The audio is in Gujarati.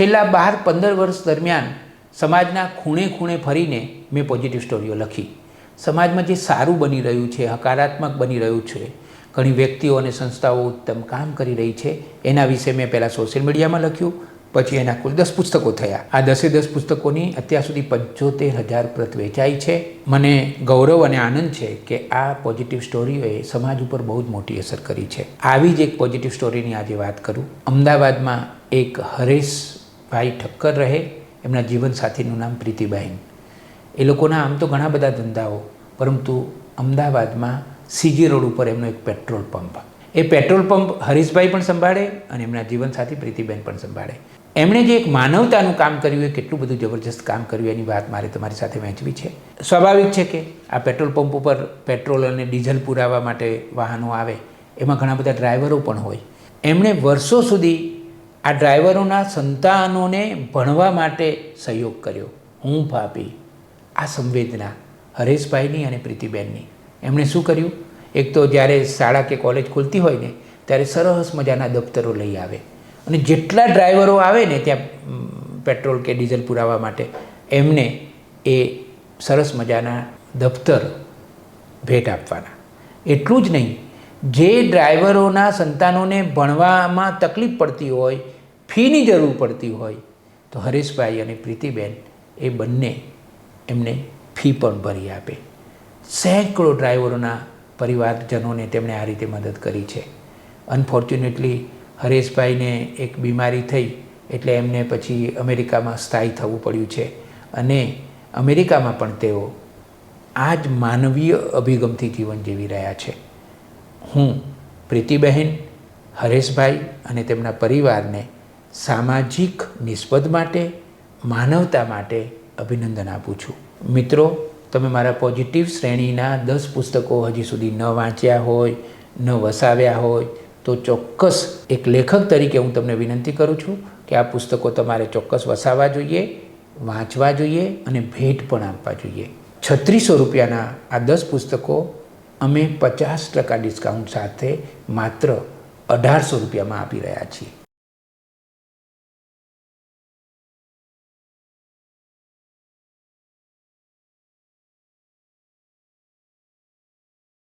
છેલ્લા બાર પંદર વર્ષ દરમિયાન સમાજના ખૂણે ખૂણે ફરીને મેં પોઝિટિવ સ્ટોરીઓ લખી. સમાજમાં જે સારું બની રહ્યું છે, હકારાત્મક બની રહ્યું છે, ઘણી વ્યક્તિઓ અને સંસ્થાઓ ઉત્તમ કામ કરી રહી છે, એના વિશે મેં પહેલાં સોશિયલ મીડિયામાં લખ્યું, પછી એના કુલ દસ પુસ્તકો થયા. આ દસે દસ પુસ્તકોની અત્યાર સુધી પંચોતેર હજાર પ્રત વેચાઈ છે. મને ગૌરવ અને આનંદ છે કે આ પોઝિટિવ સ્ટોરીઓએ સમાજ ઉપર બહુ જ મોટી અસર કરી છે. આવી જ એક પોઝિટિવ સ્ટોરીની આજે વાત કરું. અમદાવાદમાં એક હરેશભાઈ ઠક્કર રહે, એમના જીવનસાથીનું નામ પ્રીતિબહેન એ લોકોના આમ તો ઘણા બધા ધંધાઓ, પરંતુ અમદાવાદમાં સીજી રોડ ઉપર એમનો એક પેટ્રોલ પંપ. એ પેટ્રોલ પંપ હરીશભાઈ પણ સંભાળે અને એમના જીવનસાથી પ્રીતિબેન પણ સંભાળે. એમણે જે એક માનવતાનું કામ કર્યું, એ કેટલું બધું જબરજસ્ત કામ કર્યું, એની વાત મારે તમારી સાથે વહેંચવી છે. સ્વાભાવિક છે કે આ પેટ્રોલ પંપ ઉપર પેટ્રોલ અને ડીઝલ પુરાવા માટે વાહનો આવે, એમાં ઘણા બધા ડ્રાઈવરો પણ હોય. એમણે વર્ષો સુધી આ ડ્રાઈવરોના સંતાનોને ભણવા માટે સહયોગ કર્યો. હું ભાભી, આ સંવેદના હરેશભાઈની અને પ્રીતિબેનની. એમણે શું કર્યું? એક તો જ્યારે શાળા કે કોલેજ ખુલતી હોય ને, ત્યારે સરસ મજાના દફતરો લઈ આવે. અને જેટલા ડ્રાઈવરો આવે ને ત્યાં પેટ્રોલ કે ડીઝલ પુરાવા માટે, એમને એ સરસ મજાના દફતર ભેટ આપવાના. એટલું જ નહીં જે ડ્રાઈવરોના સંતાનોને ભણવામાં તકલીફ પડતી હોય, ફીની જરૂર પડતી હોય, તો હરેશભાઈ અને પ્રીતિબેન એ બંને એમને ફી પણ ભરી આપે. સેંકડો ડ્રાઈવરોના પરિવારજનોને તેમણે આ રીતે મદદ કરી છે. અનફોર્ચ્યુનેટલી હરેશભાઈને એક બીમારી થઈ એટલે એમને પછી અમેરિકામાં સ્થાયી થવું પડ્યું છે અને અમેરિકામાં પણ તેઓ આ જ માનવીય અભિગમથી જીવન જીવી રહ્યા છે. હું, પ્રીતિબહેન, હરેશભાઈ અને તેમના પરિવારને સામાજિક નિસ્બત માટે, માનવતા માટે અભિનંદન આપું છું. મિત્રો, તમે મારા પોઝિટિવ શ્રેણીના દસ પુસ્તકો હજી સુધી ન વાંચ્યા હોય, ન વસાવ્યા હોય, તો ચોક્કસ એક લેખક તરીકે હું તમને વિનંતી કરું છું કે આ પુસ્તકો તમારે ચોક્કસ વસાવવા જોઈએ, વાંચવા જોઈએ અને ભેટ પણ આપવા જોઈએ. છત્રીસો રૂપિયાના આ દસ પુસ્તકો અમે પચાસ ટકા ડિસ્કાઉન્ટ સાથે માત્ર અઢારસો રૂપિયામાં આપી રહ્યા છીએ.